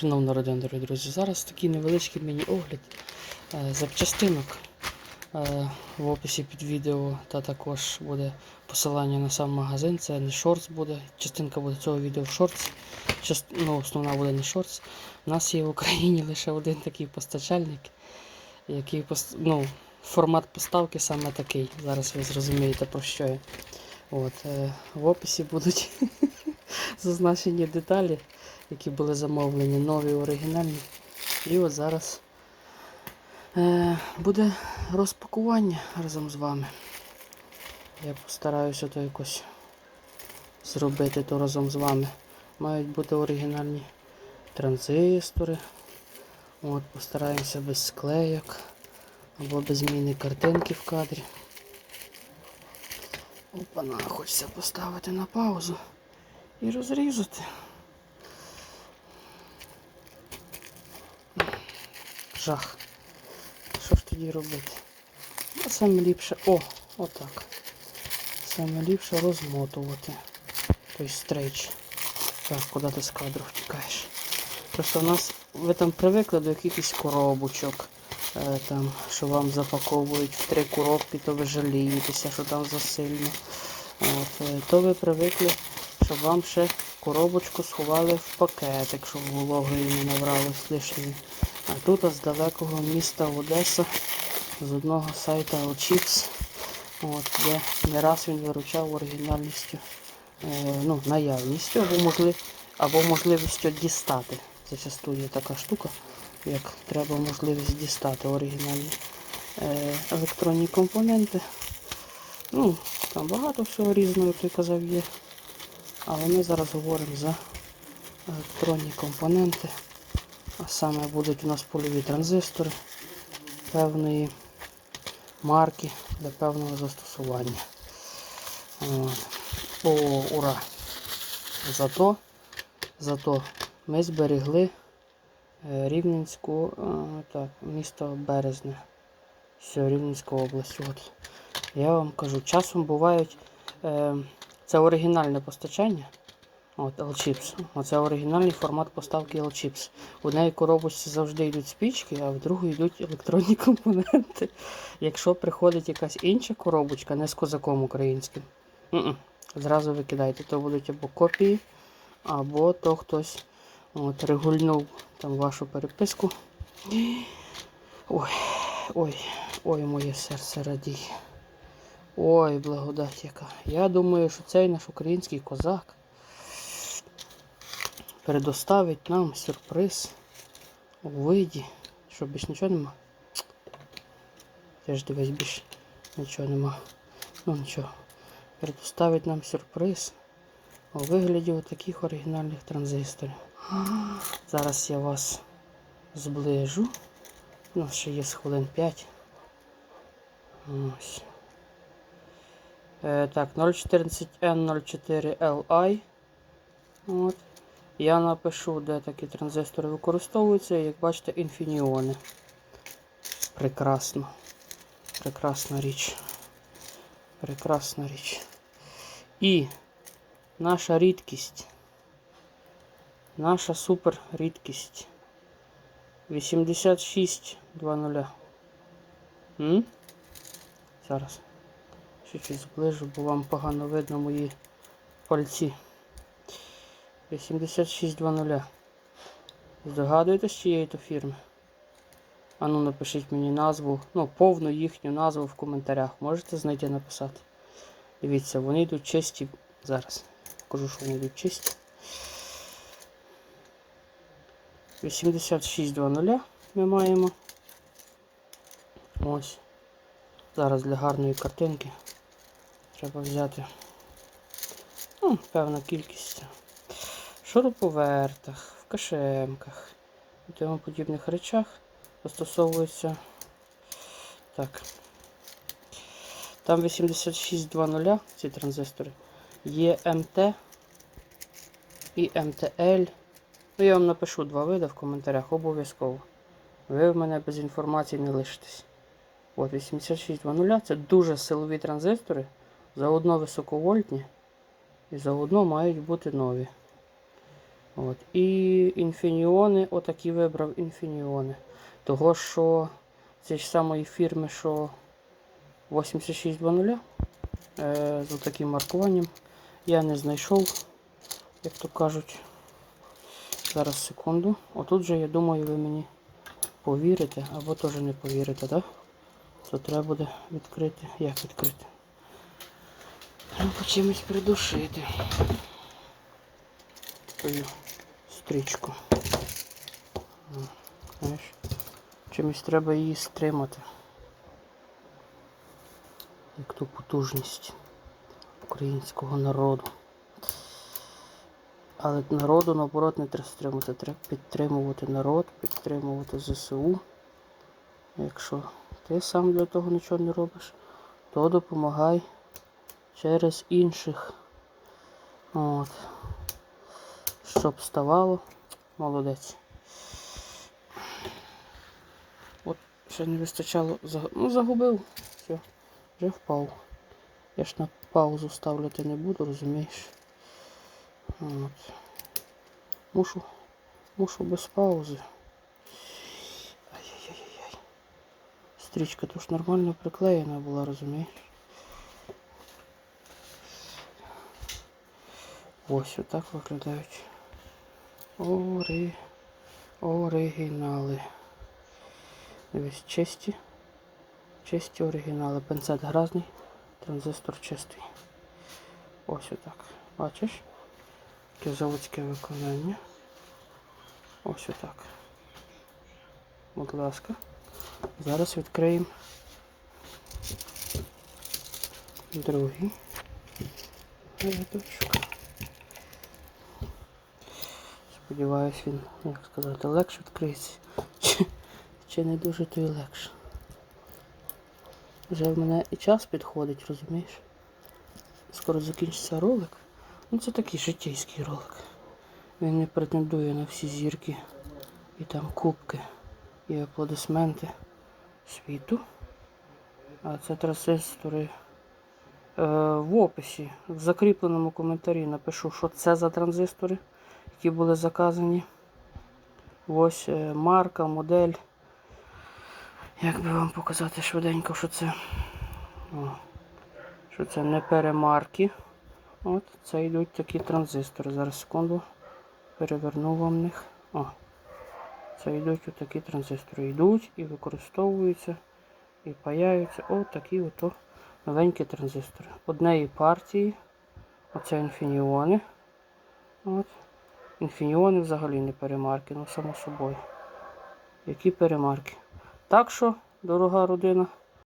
Шановна родина, дорогі друзі, зараз такий невеличкий міні-огляд е, запчастинок. Е, В описі під відео та також буде посилання на сам магазин. Це не шортс буде. Частинка буде цього відео в шортс. Част... Ну, основна буде не шортс. У нас є в Україні лише один такий постачальник, який пос... ну, формат поставки саме такий. Зараз ви зрозумієте про що я. От, е, в описі будуть зазначені деталі, які були замовлені, нові, оригінальні. І от зараз е, буде розпакування разом з вами. Я постараюся то якось зробити то разом з вами. Мають бути оригінальні транзистори. От, постараємося без склейок або без зміни картинки в кадрі. Опана, хочеться поставити на паузу і розрізати. Жах. Що ж тоді робити? А саме ліпше... О, отак. Саме ліпше розмотувати той стрейч. Так, куди ти з кадру втікаєш? Просто в нас ви там привикли до якихось коробочок, е, там, що вам запаковують в три коробки, то ви жалієтеся, що там засильно. От, е, то ви привикли, щоб вам ще коробочку сховали в пакетик, щоб вологою не набралось лишньої. А тут з далекого міста Одеса, з одного сайта Allchips, от, де не раз він виручав оригінальністю, е, ну, наявністю або, можлив, або можливістю дістати. Зачасту є така штука, як треба можливість дістати оригінальні е, електронні компоненти. Ну, там багато всього різного, як я казав, є. Але ми зараз говоримо за електронні компоненти. А саме будуть у нас польові транзистори певної марки для певного застосування. О, ура! Зато, зато ми зберегли е, Рівненську, е, так, місто Березне. Все, Рівненська область. От. Я вам кажу, часом бувають. Е, це оригінальне постачання. От, L-Chips. Оце оригінальний формат поставки L-Chips. В одній коробочці завжди йдуть спічки, а в другій йдуть електронні компоненти. Якщо приходить якась інша коробочка, не з козаком українським, м-м, зразу викидайте, то будуть або копії, або то хтось от, регульнув там вашу переписку. Ой, ой, ой, моє серце радіє. Ой, благодать яка. Я думаю, що цей наш український козак предоставить нам сюрприз у виді. Що більш нічого нема? Теж дивись, більш нічого нема. Ну нічого. Предоставить нам сюрприз у вигляді таких оригінальних транзисторів. Зараз я вас зближу. У нас ще є з хвилин 5. Ось. Е, так, 014N04LI. От. Я напишу, де такі транзистори використовуються, як бачите, інфініони. Прекрасно. Прекрасна річ. Прекрасна річ. І наша рідкість. Наша супер рідкість. 8620. М? Зараз. Щось зближу, бо вам погано видно мої пальці. 8620. Здогадуєтесь, чиєї то фірми? Ану, напишіть мені назву, ну, повну їхню назву в коментарях. Можете знайти написати. Дивіться, вони йдуть чисті. Зараз. Покажу, що вони йдуть чисті. 8620 ми маємо. Ось. Зараз для гарної картинки треба взяти ну, певна кількість шуруповертах, в кашемках і тому подібних речах застосовується так. Там 8620 ці транзистори. Є МТ і МТЛ. Ну, я вам напишу два види в коментарях, обов'язково. Ви в мене без інформації не лишитесь. От 8620 це дуже силові транзистори, заодно високовольтні і заодно мають бути нові. От. І інфініони, отакі вибрав інфініони. Того, що це ж самої фірми, що 8600 е, з таким маркуванням. Я не знайшов, як то кажуть. Зараз секунду. Отут же, я думаю, ви мені повірите або теж не повірите, так? То треба буде відкрити. Як відкрити? Треба чимось придушити. Твою стрічку. Знаєш, чимось треба її стримати. Як ту потужність українського народу. Але народу, наоборот, не треба стримувати. Треба підтримувати народ, підтримувати ЗСУ. Якщо ти сам для того нічого не робиш, то допомагай через інших. От. Щоб ставало. Молодець. От ще не вистачало. Ну, загубив. Все, вже впав. Я ж на паузу ставляти не буду, розумієш? От. Мушу, мушу без паузи. Ай-яй-яй-яй. Стрічка тут ж нормально приклеєна була, розумієш? Ось отак виглядають. Ори... Оригінали. Дивись, чисті. Чисті оригінали. Пенцет грязний, транзистор чистий. Ось отак. Бачиш? Таке заводське виконання. Ось отак. Будь ласка. Зараз відкриємо другий рядочок. Сподіваюсь, він, як сказати, легше відкриється. Чи, чи не дуже то й легше. Вже в мене і час підходить, розумієш? Скоро закінчиться ролик. Ну це такий житейський ролик. Він не претендує на всі зірки і там кубки і аплодисменти світу. А це транзистори. Е, в описі, в закріпленому коментарі напишу, що це за транзистори, які були заказані. Ось е, марка, модель. Як би вам показати швиденько, що це. О, що це не перемарки. От, це йдуть такі транзистори. Зараз секунду. Переверну вам них. О, це йдуть отакі транзистори. Йдуть і використовуються, і паяються отакі ото новенькі транзистори. Однієї партії. Оце інфініони. От. Інфініони взагалі не перемарки, ну само собою. Які перемарки. Так що, дорога родина.